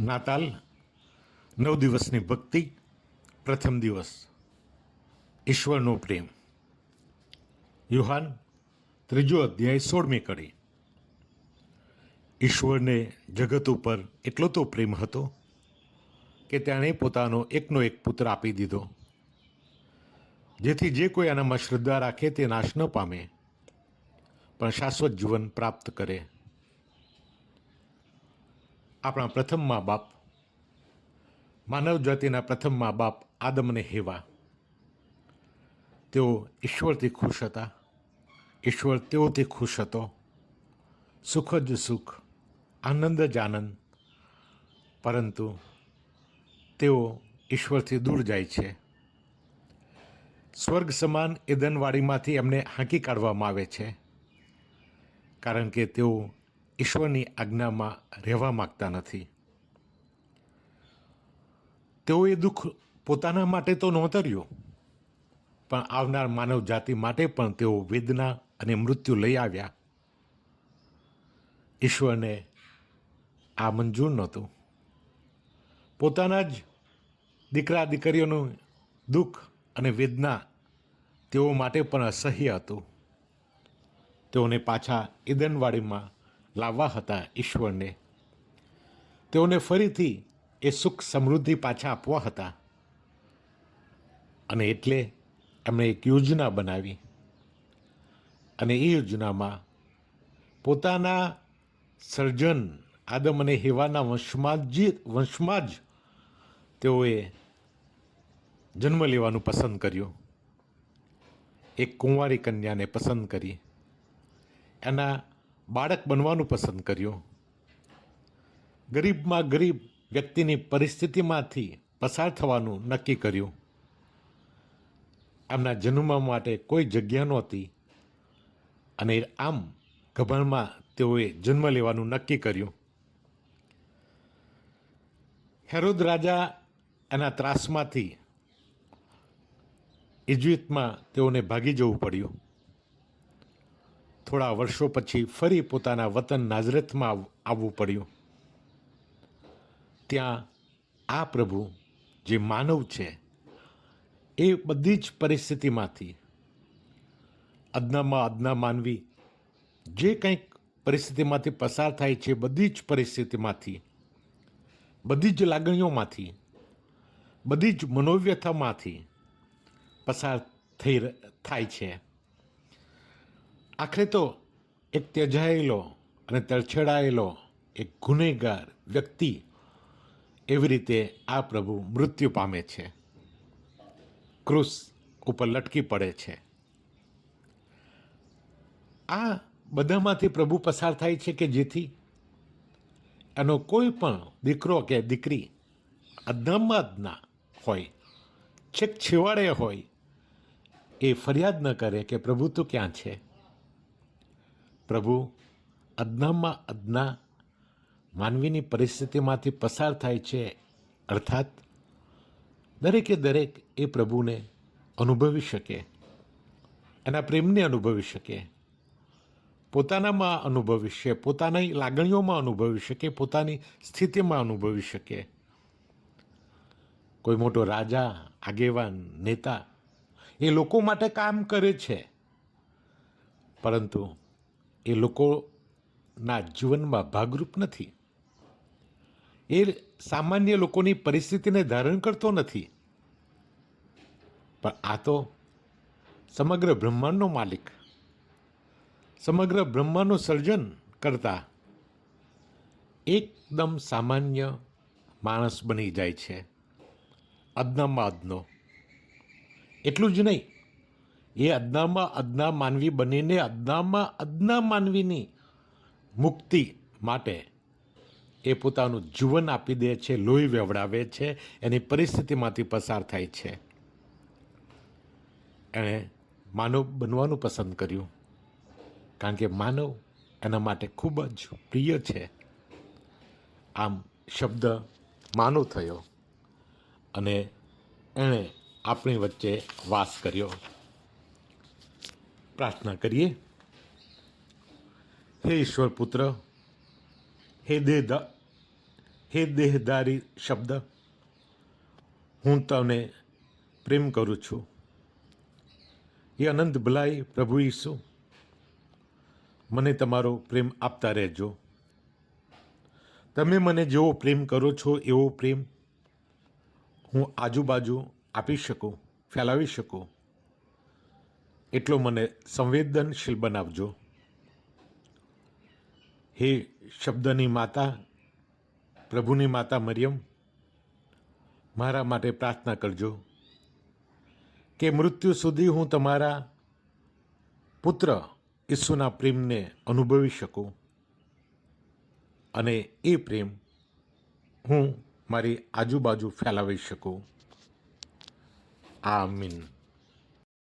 નાતાલ, નવ દિવસની ભક્તિ, પ્રથમ દિવસ ઈશ્વરનો પ્રેમ. યુહાન ત્રીજો અધ્યાય સોળમી કડી. ઈશ્વરને જગત ઉપર એટલો તો પ્રેમ હતો કે તેણે પોતાનો એકનો એક પુત્ર આપી દીધો. જેથી જે કોઈ આનામાં શ્રદ્ધા રાખે તે નાશ ન પામે, પણ શાશ્વત જીવન પ્રાપ્ત કરે. આપણા પ્રથમ મા બાપ, માનવ જાતિના પ્રથમ મા બાપ આદમ અને હેવા. તેઓ ઈશ્વરથી ખુશ હતા. ઈશ્વર તેઓથી ખુશ હતો. સુખ જ સુખ, આનંદ જ આનંદ. પરંતુ તેઓ ઈશ્વરથી દૂર જાય છે. સ્વર્ગ સમાન એદનવાડીમાંથી એમને હાંકી કાઢવામાં આવે છે. કારણ કે તેઓ ઈશ્વરની આજ્ઞામાં રહેવા માગતા નથી. તેઓએ દુઃખ પોતાના માટે તો નોંધર્યું, પણ આવનાર માનવ જાતિ માટે પણ તેઓ વેદના અને મૃત્યુ લઈ આવ્યા. ઈશ્વરને આ મંજૂર નહોતું. પોતાના જ દીકરા દીકરીઓનું દુઃખ અને વેદના તેઓ માટે પણ અસહ્ય હતું. તેઓને પાછા ઈદનવાડીમાં લાવવા હતા ઈશ્વરને. તેઓને ફરીથી એ સુખ સમૃદ્ધિ પાછા આપવા હતા. અને એટલે એમણે એક યોજના બનાવી. અને એ યોજનામાં પોતાના સર્જન આદમ અને હેવાના વંશમાં જ વંશમાં જ તેઓએ જન્મ લેવાનું પસંદ કર્યું. એક કુંવારી કન્યાને પસંદ કરી. એના બાળક બનવાનું પસંદ કર્યું. ગરીબમાં ગરીબ વ્યક્તિની પરિસ્થિતિમાંથી પસાર થવાનું નક્કી કર્યું. એમના જન્મ માટે કોઈ જગ્યા નહોતી અને આમ ગભણમાં તેઓએ જન્મ લેવાનું નક્કી કર્યું. હેરોદ રાજા એના ત્રાસમાંથી ઇજિપ્તમાં તેઓને ભાગી જવું પડ્યું. થોડા વર્ષો પછી ફરી પોતાના વતન નાઝરેથમાં આવ- આવવું પડ્યું. ત્યાં આ પ્રભુ જે માનવ છે, એ બધી જ પરિસ્થિતિમાંથી અદનામાં અદના માનવી, જે કંઈક પરિસ્થિતિમાંથી પસાર થાય છે, બધી જ પરિસ્થિતિમાંથી, બધી જ લાગણીઓમાંથી, બધી જ મનોવ્યથામાંથી પસાર થઈ થાય છે. આખરે તો એક ત્યજાયેલો અને તરછેડાયેલો એક ગુનેગાર વ્યક્તિ એવી રીતે આ પ્રભુ મૃત્યુ પામે છે. ક્રૂસ ઉપર લટકી પડે છે. આ બધામાંથી પ્રભુ પસાર થાય છે કે જેથી એનો કોઈ પણ દીકરો કે દીકરી અદનામાં હોય, છેક છેવાડે હોય, એ ફરિયાદ ન કરે કે પ્રભુ તું ક્યાં છે? પ્રભુ, અદનામાં અદના માનવીની પરિસ્થિતિમાંથી પસાર થાય છે. અર્થાત, દરેકે દરેક એ પ્રભુને અનુભવી શકે, એના પ્રેમને અનુભવી શકે, પોતાનામાં અનુભવી શકે, પોતાની લાગણીઓમાં અનુભવી શકે, પોતાની સ્થિતિમાં અનુભવી શકે. કોઈ મોટો રાજા, આગેવાન, નેતા એ લોકો માટે કામ કરે છે. પરંતુ એ લોકોના જીવનમાં ભાગરૂપ નથી. એ સામાન્ય લોકોની પરિસ્થિતિને ધારણ કરતો નથી. પણ આ તો સમગ્ર બ્રહ્માંડનો માલિક, સમગ્ર બ્રહ્માંડનું સર્જન કરતા એકદમ સામાન્ય માણસ બની જાય છે. અદનામાં અદનો એટલું જ નહીં એ અદનામાં અદના માનવી બનીને અદનામાં અદના માનવીની મુક્તિ માટે એ પોતાનું જીવન આપી દે છે, લોહી વેવડાવે છે, એની પરિસ્થિતિમાંથી પસાર થાય છે. એણે માનવ બનવાનું પસંદ કર્યું. કારણ કે માનવ એના માટે ખૂબ જ પ્રિય છે. આમ શબ્દ માનવ થયો અને એણે આપણી વચ્ચે વાસ કર્યો. પ્રાર્થના કરીએ. હે ઈશ્વર પુત્ર, હે દેહ હે દેહદારી શબ્દ, હું તને પ્રેમ કરું છું. એ અનંત ભલાઈ પ્રભુ ઈસુ, મને તમારો પ્રેમ આપતા રહેજો. તમે મને જેવો પ્રેમ કરો છો, એવો પ્રેમ હું આજુબાજુ આપી શકું, ફેલાવી શકું. એટલો મને સંવેદનશીલ બનાવજો. હે શબ્દની માતા, પ્રભુની માતા મરિયમ, મારા માટે પ્રાર્થના કરજો કે મૃત્યુ સુધી હું તમારા પુત્ર ઈસુના પ્રેમને અનુભવી શકું અને એ પ્રેમ હું મારી આજુબાજુ ફેલાવી શકું. આમીન.